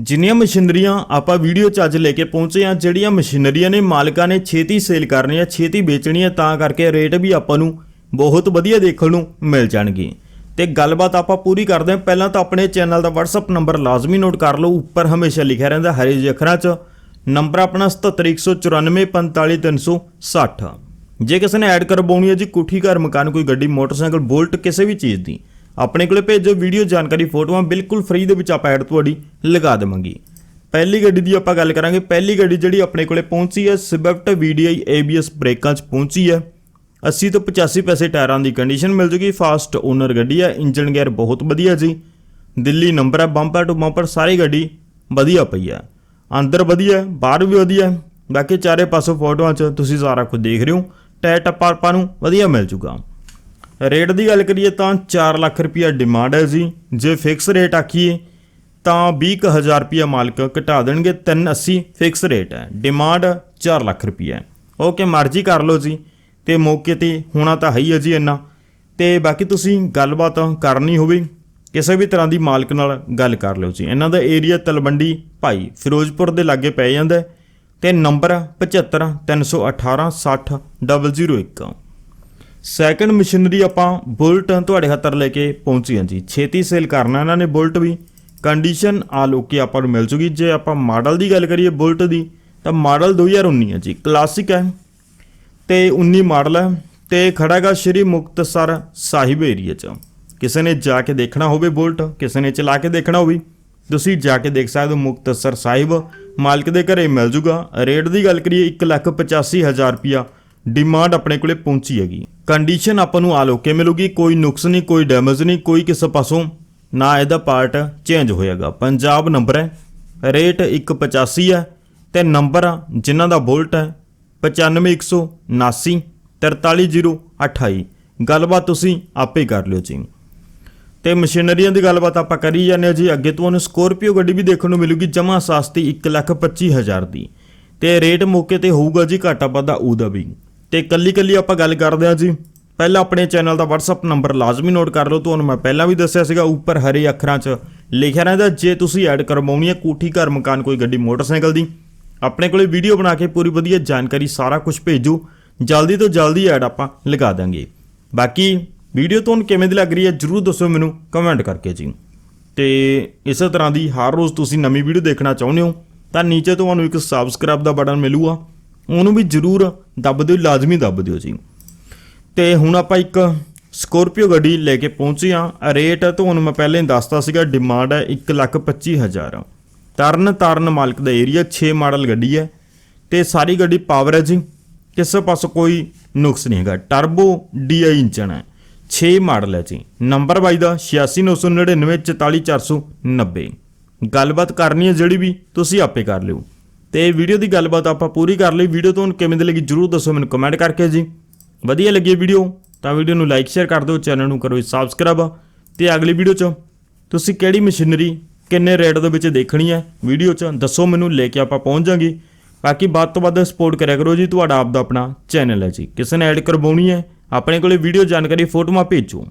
ਜਿੰਨੀਆਂ ਮਸ਼ੀਨਰੀਆਂ ਆਪਾਂ ਵੀਡੀਓ 'ਚ ਅੱਜ ਲੈ ਕੇ ਪਹੁੰਚੇ ਆ ਜਿਹੜੀਆਂ ਮਸ਼ੀਨਰੀਆਂ ਨੇ ਮਾਲਕਾਂ ਨੇ ਛੇਤੀ ਸੇਲ ਕਰਨੀਆਂ, ਛੇਤੀ ਵੇਚਣੀਆਂ, ਤਾਂ ਕਰਕੇ ਰੇਟ ਵੀ ਆਪਾਂ ਨੂੰ ਬਹੁਤ ਵਧੀਆ ਦੇਖਣ ਨੂੰ ਮਿਲ ਜਾਣਗੇ। ਤੇ ਗੱਲਬਾਤ ਆਪਾਂ ਪੂਰੀ ਕਰਦੇ ਹਾਂ। ਪਹਿਲਾਂ ਤਾਂ ਆਪਣੇ ਚੈਨਲ ਦਾ WhatsApp ਨੰਬਰ ਲਾਜ਼ਮੀ ਨੋਟ ਕਰ ਲਓ। ਉੱਪਰ ਹਮੇਸ਼ਾ ਲਿਖਿਆ ਰਹਿੰਦਾ ਹਰੇ ਜਿਹੇ ਅੱਖਰਾਂ 'ਚ। ਨੰਬਰ ਆਪਣਾ 7714945360 ਜੇ ਕਿਸੇ ਨੇ ਐਡ ਕਰਵਾਉਣੀ ਹੈ ਜੀ, ਕੋਠੀ ਘਰ, ਮਕਾਨ, ਕੋਈ ਗੱਡੀ, ਮੋਟਰਸਾਈਕਲ, ਬੋਲਟ, ਕਿਸੇ ਵੀ ਚੀਜ਼ ਦੀ ਆਪਣੇ ਕੋਲੇ ਭੇਜੋ ਵੀਡੀਓ ਜਾਣਕਾਰੀ ਫੋਟੋਆਂ, ਬਿਲਕੁਲ ਫ੍ਰੀ ਦੇ ਵਿੱਚ ਆਪਾਂ ਐਡ ਤੁਹਾਡੀ ਲਗਾ ਦੇਵਾਂਗੇ। ਪਹਿਲੀ ਗੱਡੀ ਦੀ ਆਪਾਂ ਗੱਲ ਕਰਾਂਗੇ। ਪਹਿਲੀ ਗੱਡੀ ਜਿਹੜੀ ਆਪਣੇ ਕੋਲੇ ਪਹੁੰਚੀ ਹੈ ਸਵਿਫਟ VDI ABS ਬ੍ਰੇਕਾਂ 'ਚ ਪਹੁੰਚੀ ਹੈ। 80 ਤੋਂ 85 ਪੈਸੇ ਟਾਇਰਾਂ ਦੀ ਕੰਡੀਸ਼ਨ ਮਿਲ ਜੂਗੀ। ਫਾਸਟ ਓਨਰ ਗੱਡੀ ਹੈ ਇੰਜਨ ਗੇਅਰ ਬਹੁਤ ਵਧੀਆ ਜੀ। ਦਿੱਲੀ ਨੰਬਰ ਹੈ ਬੰਪਰ ਟੂ ਬੰਪਰ ਸਾਰੀ ਗੱਡੀ ਵਧੀਆ ਪਈ ਹੈ। ਅੰਦਰ ਵਧੀਆ ਬਾਹਰ ਵੀ ਵਧੀਆ ਬਾਕੀ ਚਾਰੇ ਪਾਸੋਂ ਫੋਟੋਆਂ 'ਚ ਤੁਸੀਂ ਸਾਰਾ ਕੁਝ ਦੇਖ ਰਹੇ ਹੋ। ਟਾਇਰ ਟੱਪਾ ਆਪਾਂ ਨੂੰ ਵਧੀਆ ਮਿਲ ਜੂਗਾ। ਰੇਟ ਦੀ ਗੱਲ ਕਰੀਏ ਤਾਂ 4 ਲੱਖ ਰੁਪਿਆ ਡਿਮਾਂਡ ਹੈ ਜੀ। ਜੇ ਫਿਕਸ ਰੇਟ ਆਖੀਏ ਤਾਂ 20000 ਰੁਪਿਆ ਮਾਲਕ ਘਟਾ ਦੇਣਗੇ 380 ਫਿਕਸ ਰੇਟ ਹੈ। ਡਿਮਾਂਡ 4 ਲੱਖ ਰੁਪਿਆ ਓਕੇ ਮਰਜ਼ੀ ਕਰ ਲਓ ਜੀ। ਤੇ ਮੌਕੇ ਤੇ ਹੋਣਾ ਤਾਂ ਹੈ ਹੀ ਹੈ ਜੀ ਇੰਨਾ। ਤੇ ਬਾਕੀ ਤੁਸੀਂ ਗੱਲਬਾਤ ਕਰਨੀ ਹੋਵੇ, ਕਿਸੇ ਵੀ ਤਰ੍ਹਾਂ ਦੀ ਮਾਲਕ ਨਾਲ ਗੱਲ ਕਰ ਲਿਓ ਜੀ। ਇਹਨਾਂ ਦਾ ਏਰੀਆ ਤਲਵੰਡੀ ਭਾਈ ਫਿਰੋਜ਼ਪੁਰ ਦੇ ਲਾਗੇ ਪੈ ਜਾਂਦਾ ਹੈ ਤੇ ਨੰਬਰ 75 318 60 001 ਸੈਕੰਡ ਮਸ਼ੀਨਰੀ ਆਪਾਂ ਬੁਲਟ ਤੁਹਾਡੇ ਖਾਤਰ ਲੈ ਕੇ ਪਹੁੰਚੀ ਹਾਂ ਜੀ। ਛੇਤੀ ਸੇਲ ਕਰਨਾ ਇਹਨਾਂ ਨੇ ਬੁਲਟ ਵੀ। ਕੰਡੀਸ਼ਨ ਆਲ ਓਕੇ ਆਪਾਂ ਨੂੰ ਮਿਲ ਜੂਗੀ। ਜੇ ਆਪਾਂ ਮਾਡਲ ਦੀ ਗੱਲ ਕਰੀਏ ਬੁਲਟ ਦੀ, ਤਾਂ ਮਾਡਲ 2019 ਹੈ ਜੀ। ਕਲਾਸਿਕ ਹੈ। ਤੇ 19 ਮਾਡਲ ਹੈ। ਤੇ ਖੜਾਗਾ ਸ਼੍ਰੀ ਮੁਕਤਸਰ ਸਾਹਿਬ ਏਰੀਆ 'ਚ। ਕਿਸੇ ਨੇ ਜਾ ਕੇ ਦੇਖਣਾ ਹੋਵੇ ਬੁਲਟ, ਕਿਸੇ ਨੇ ਚਲਾ ਕੇ ਦੇਖਣਾ ਹੋਵੇ। ਤੁਸੀਂ ਜਾ ਕੇ ਦੇਖ ਸਕਦੇ ਹੋ ਮੁਕਤਸਰ ਸਾਹਿਬ। ਮਾਲਕ ਦੇ ਘਰੇ ਮਿਲ ਜੂਗਾ। ਰੇਟ ਦੀ ਗੱਲ ਕਰੀਏ 185000 ਰੁਪਿਆ ਡਿਮਾਂਡ ਆਪਣੇ ਕੋਲੇ ਪਹੁੰਚੀ ਹੈਗੀ। ਕੰਡੀਸ਼ਨ ਆਪਾਂ ਨੂੰ ਆਲੋਕੇ ਮਿਲੂਗੀ ਕੋਈ ਨੁਕਸ ਨਹੀਂ, ਕੋਈ ਡੈਮੇਜ ਨਹੀਂ, ਕੋਈ ਕਿਸੇ ਪਾਸੋਂ ਨਾ ਇਹਦਾ ਪਾਰਟ ਚੇਂਜ ਹੋਏਗਾ ਪੰਜਾਬ ਨੰਬਰ ਹੈ, ਰੇਟ 185 ਹੈ ਤੇ ਨੰਬਰ ਜਿਨ੍ਹਾਂ ਦਾ ਬੁਲਟ ਹੈ 95179 43028 ਗੱਲਬਾਤ ਤੁਸੀਂ ਆਪੇ ਕਰ ਲਿਓ ਜੀ ਤੇ ਮਸ਼ੀਨਰੀਆਂ ਦੀ ਗੱਲਬਾਤ ਆਪਾਂ ਕਰੀ ਜਾਂਦੇ ਹਾਂ ਜੀ। ਅੱਗੇ ਤੁਹਾਨੂੰ ਸਕੋਰਪੀਓ ਗੱਡੀ ਵੀ ਦੇਖਣ ਨੂੰ ਮਿਲੂਗੀ ਜਮਾ ਸਸਤੀ 125000 ਦੀ। ਤੇ ਰੇਟ ਮੌਕੇ ਤੇ ਹੋਊਗਾ ਜੀ, ਘਾਟਾ ਵਾਧਾ ਉਹਦਾ ਵੀ। ਤੇ ਕੱਲੀ ਕੱਲੀ ਆਪਾਂ ਗੱਲ ਕਰਦੇ ਹਾਂ ਜੀ। ਪਹਿਲਾਂ ਆਪਣੇ ਚੈਨਲ ਦਾ WhatsApp ਨੰਬਰ ਲਾਜ਼ਮੀ ਨੋਟ ਕਰ ਲਓ। ਤੁਹਾਨੂੰ ਮੈਂ ਪਹਿਲਾਂ ਵੀ ਦੱਸਿਆ ਸੀਗਾ, ਉੱਪਰ ਹਰੇ ਅੱਖਰਾਂ 'ਚ ਲਿਖਿਆ ਰਹਿੰਦਾ, ਜੇ ਤੁਸੀਂ ਐਡ ਕਰਵਾਉਣੀ ਹੈ ਕੋਠੀ, ਘਰ, ਮਕਾਨ, ਕੋਈ ਗੱਡੀ, ਮੋਟਰਸਾਈਕਲ ਦੀ। ਆਪਣੇ ਕੋਲੇ ਵੀਡੀਓ ਬਣਾ ਕੇ ਪੂਰੀ ਵਧੀਆ ਜਾਣਕਾਰੀ, ਸਾਰਾ ਕੁਝ ਭੇਜੋ। ਜਲਦੀ ਤੋਂ ਜਲਦੀ ਐਡ ਆਪਾਂ ਲਗਾ ਦਾਂਗੇ। ਬਾਕੀ ਵੀਡੀਓ ਤੁਹਾਨੂੰ ਕਿਵੇਂ ਦੀ ਲੱਗ ਰਹੀ ਹੈ, ਜਰੂਰ ਦੱਸੋ ਮੈਨੂੰ ਕਮੈਂਟ ਕਰਕੇ ਜੀ। ਤੇ ਇਸੇ ਤਰ੍ਹਾਂ ਦੀ ਹਰ ਰੋਜ਼ ਤੁਸੀਂ ਨਵੀਂ ਵੀਡੀਓ ਦੇਖਣਾ ਚਾਹੁੰਦੇ ਹੋ, ਤਾਂ ਨੀਚੇ ਤੁਹਾਨੂੰ ਇੱਕ ਸਬਸਕ੍ਰਾਈਬ ਦਾ ਬਟਨ ਮਿਲੂਗਾ। ਉਹਨੂੰ ਵੀ ਜਰੂਰ ਦੱਬ ਦਿਓ ਲਾਜ਼ਮੀ ਦੱਬ ਦਿਓ ਜੀ। ਤੇ ਹੁਣ ਆਪਾਂ ਇੱਕ ਸਕੋਰਪੀਓ ਗੱਡੀ ਲੈ ਕੇ ਪਹੁੰਚੇ ਆ ਰੇਟ ਤੁਹਾਨੂੰ ਮੈਂ ਪਹਿਲਾਂ ਹੀ ਦੱਸਤਾ ਸੀਗਾ ਡਿਮਾਂਡ ਹੈ 125000 ਤਰਨ ਤਾਰਨ ਮਾਲਕ ਦਾ ਏਰੀਆ 6 ਮਾਡਲ ਗੱਡੀ ਹੈ। ਤੇ ਸਾਰੀ ਗੱਡੀ ਪਾਵਰ ਹੈ ਜੀ। ਕਿਸੇ ਪਾਸੋਂ ਕੋਈ ਨੁਕਸ ਨਹੀਂ ਹੈਗਾ। ਟਰਬੋ ਡੀਆਈ ਇੰਜਨ ਹੈ। 6 ਮਾਡਲ ਹੈ ਜੀ। ਨੰਬਰ ਬਾਈ ਦਾ 8699944490 ਗੱਲਬਾਤ ਕਰਨੀ ਹੈ ਜਿਹੜੀ ਵੀ, ਤੁਸੀਂ ਆਪੇ ਕਰ ਲਿਓ। ਤੇ ਵੀਡੀਓ ਦੀ ਗੱਲਬਾਤ ਆਪਾਂ ਪੂਰੀ ਕਰ ਲਈ। ਵੀਡੀਓ ਤੁਹਾਨੂੰ ਕਿਵੇਂ ਦੀ ਲੱਗੀ ਜਰੂਰ ਦੱਸੋ ਮੈਨੂੰ ਕਮੈਂਟ ਕਰਕੇ ਜੀ। ਵਧੀਆ ਲੱਗੀ ਵੀਡੀਓ, ਤਾਂ ਵੀਡੀਓ ਨੂੰ ਲਾਈਕ ਸ਼ੇਅਰ ਕਰ ਦਿਓ ਚੈਨਲ ਨੂੰ ਕਰੋ ਸਬਸਕ੍ਰਾਈਬ ਤੇ ਅਗਲੀ ਵੀਡੀਓ 'ਚ ਤੁਸੀਂ ਕਿਹੜੀ ਮਸ਼ੀਨਰੀ ਕਿੰਨੇ ਰੇਟ ਦੇ ਵਿੱਚ ਦੇਖਣੀ ਹੈ, ਵੀਡੀਓ 'ਚ ਦੱਸੋ ਮੈਨੂੰ, ਲੈ ਕੇ ਆਪਾਂ ਪਹੁੰਚ ਜਾਾਂਗੇ ਬਾਕੀ ਵੱਧ ਤੋਂ ਵੱਧ ਸਪੋਰਟ ਕਰਿਆ ਕਰੋ ਜੀ, ਤੁਹਾਡਾ ਆਪ ਦਾ ਆਪਣਾ ਚੈਨਲ ਹੈ ਜੀ। ਕਿਸੇ ਨੇ ਐਡ ਕਰਵਾਉਣੀ ਹੈ, ਆਪਣੇ ਕੋਲੇ ਵੀਡੀਓ ਜਾਣਕਾਰੀ, ਫੋਟੋਆਂ ਭੇਜੋ।